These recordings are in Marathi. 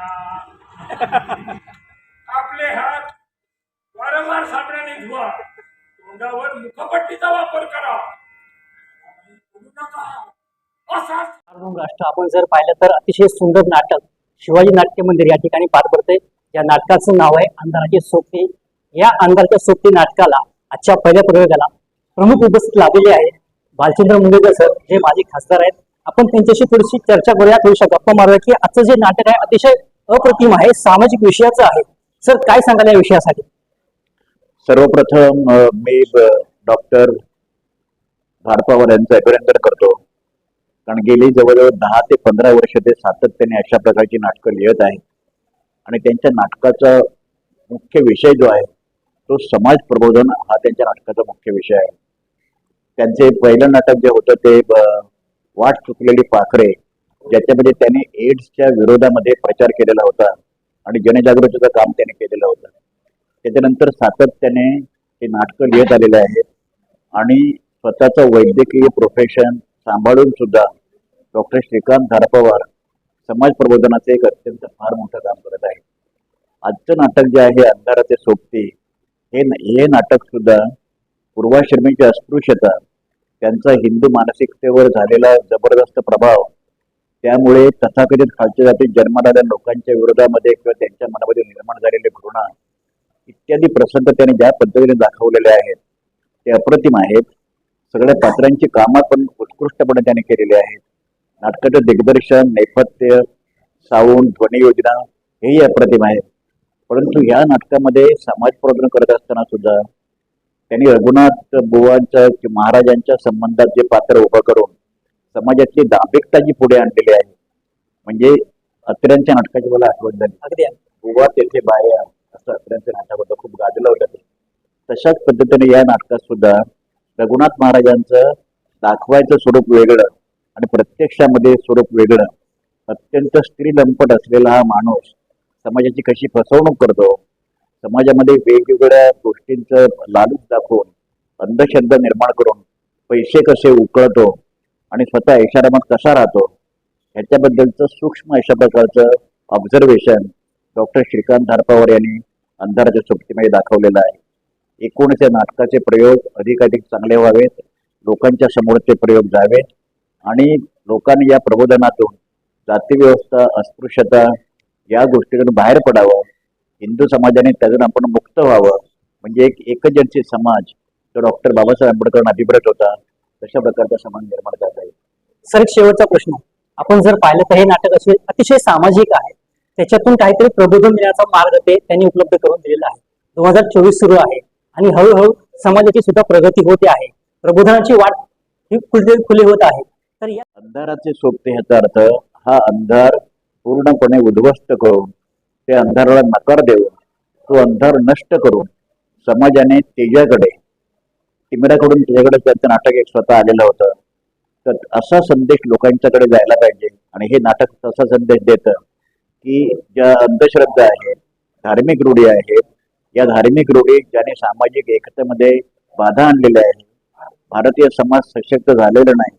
आपले हात वारंवार साबणाने धुवा. तोंडावर मुखपट्टीचा वापर करा. राष्ट्र आपण जर पाहिलं तर अतिशय सुंदर नाटक शिवाजी नाट्य मंदिर या ठिकाणी पार पडते या नाटकाचं नाव आहे अंधाराची सोबती या अंधाराच्या सोबती नाटकाला आजच्या पहिल्या प्रयोगाला प्रमुख उपस्थित लाभलेले आहेत भालचंद्र मुंडेकर सर जे माझे खासदार आहेत. आपण त्यांच्याशी थोडीशी चर्चा करूया थोडीशा गप्पा मारूया की आजचं जे नाटक आहे अतिशय अप्रतिम आहे सामाजिक विषयाचं आहे. सर काय सांगाल या विषयासाठी? सर्वप्रथम मी डॉक्टर भारपावर यांचं अभिनंदन करतो. कारण गेली जवळजवळ दहा ते पंधरा वर्ष ते सातत्याने अशा प्रकारची नाटकं लिहित आहेत. आणि त्यांच्या नाटकाचा मुख्य विषय जो आहे तो समाज प्रबोधन हा त्यांच्या नाटकाचा मुख्य विषय आहे. त्यांचे पहिलं नाटक जे होतं ते वाट चुकलेली पाखरे ज्याच्यामध्ये त्यांनी एड्सच्या विरोधामध्ये प्रचार केलेला होता आणि जनजागृतीचं काम त्याने केलेलं होतं. त्याच्यानंतर सातत्याने हे नाटकं लिहित आलेले आहेत आणि स्वतःचं वैद्यकीय प्रोफेशन सांभाळून सुद्धा डॉक्टर श्रीकांत धारपवार समाज प्रबोधनाचे एक अत्यंत फार मोठं काम करत आहे आजचं नाटक जे आहे अंधाराचे सोबती हे हे नाटक सुद्धा पूर्वाश्रमीची अस्पृश्यता त्यांचा हिंदू मानसिकतेवर झालेला जबरदस्त प्रभाव त्यामुळे तथाकथित खालच्या जातीत जन्माला लोकांच्या विरोधामध्ये किंवा त्यांच्या मनामध्ये निर्माण झालेले घृणा इत्यादी प्रसंग त्याने ज्या पद्धतीने दाखवलेले आहेत ते अप्रतिम आहेत. सगळ्या पात्रांची कामं पण उत्कृष्टपणे त्याने केलेली आहेत. नाटकाचं दिग्दर्शन नेपथ्य साऊंड ध्वनी योजना हेही अप्रतिम आहे परंतु या नाटकामध्ये समाज प्रबोधन करत असताना सुद्धा त्यांनी रघुनाथ बुवांच्या महाराजांच्या संबंधात जे पात्र उभं करून समाजातली दांभिकता जी पुढे आणलेली आहे म्हणजे अत्र्यांच्या नाटकाची मला आठवण झाली. अगदी बुवा तेथे बाया असं अत्र्यांचं नाटक होतं खूप गाजलं होतं तशाच पद्धतीने या नाटकात सुद्धा रघुनाथ महाराजांचं दाखवायचं स्वरूप वेगळं आणि प्रत्यक्षामध्ये स्वरूप वेगळं अत्यंत स्त्री लंपट असलेला हा माणूस समाजाची कशी फसवणूक करतो समाजामध्ये वेगवेगळ्या गोष्टींचं लालूच दाखवून अंधश्रद्धा निर्माण करून पैसे कसे उकळतो आणि स्वतः ऐशारामात कसा राहतो? ह्याच्याबद्दलचं सूक्ष्म अशा प्रकारचं ऑब्झर्वेशन डॉक्टर श्रीकांत धारपावर यांनी अंधाराच्या सोबतीमध्ये दाखवलेलं आहे. एकूणच या नाटकाचे प्रयोग अधिकाधिक चांगले व्हावेत लोकांच्या समोर ते प्रयोग जावेत आणि लोकांनी या प्रबोधनातून जातीव्यवस्था अस्पृश्यता या गोष्टीतून बाहेर पडावं. हिंदू समाजाने त्यातून आपण मुक्त व्हावं. म्हणजे एक एकजनसी समाज जो डॉक्टर बाबासाहेब आंबेडकरांना अभिप्रेत होता. तशा प्रकारचा समाज निर्माण करता येईल. सर एक शेवटचा प्रश्न. आपण जर पाहिलं तर हे नाटक असे अतिशय सामाजिक आहे. त्याच्यातून काहीतरी प्रबोधन मिळण्याचा मार्ग ते त्यांनी उपलब्ध करून दिलेला आहे. दोन हजार चोवीस सुरू आहे आणि हळूहळू समाजाची सुद्धा प्रगती होते आहे. प्रबोधनाची वाट ही खुली खुली होत आहे. तर या अंधाराचे सोबते ह्याचा अर्थ हा अंधार पूर्णपणे उद्ध्वस्त करून त्या अंधाराला नकार देऊन तो अंधार नष्ट करून समाजाने तेजाकडे तिमिराकडून तुझ्याकडे त्याचं नाटक एक स्वतः आलेलं होतं. तर असा संदेश लोकांच्याकडे जायला पाहिजे आणि हे नाटक तसा संदेश देतं की ज्या अंधश्रद्धा आहेत धार्मिक रूढी आहेत या धार्मिक रूढी ज्याने सामाजिक एकतेमध्ये बाधा आणलेल्या आहे भारतीय समाज सशक्त झालेला नाही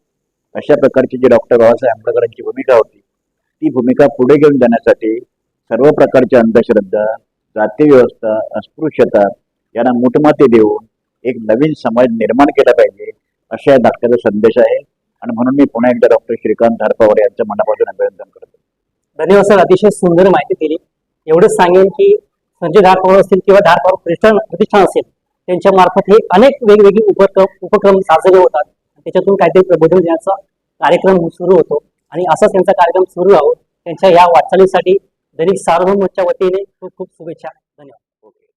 अशा प्रकारची जी डॉक्टर बाबासाहेब आंबेडकरांची भूमिका होती ती भूमिका पुढे घेऊन जाण्यासाठी सर्व प्रकारच्या अंधश्रद्धा जातीव्यवस्था अस्पृश्यता यांना मुठमाती देऊन एक नवीन समाज निर्माण केला पाहिजे अशा या संदेश आहे. आणि म्हणून मी पुन्हा एकदा डॉक्टर श्रीकांत धारपावर यांचं मनापासून अभिनंदन करतो. धन्यवाद सर. अतिशय सुंदर माहिती दिली. एवढंच सांगेन की संजय धारपावर असतील किंवा धारपावर प्रतिष्ठान प्रतिष्ठान असेल त्यांच्या मार्फत हे अनेक वेगवेगळे उपक्रम उपक्रम साजरे होतात. त्याच्यातून काहीतरी प्रबोधन देण्याचा कार्यक्रम सुरू होतो. आणि असाच त्यांचा कार्यक्रम सुरू राहो त्यांच्या या वाटचालीसाठी दैनिक सार्वभौमच्या वतीने खूप खूप शुभेच्छा. धन्यवाद.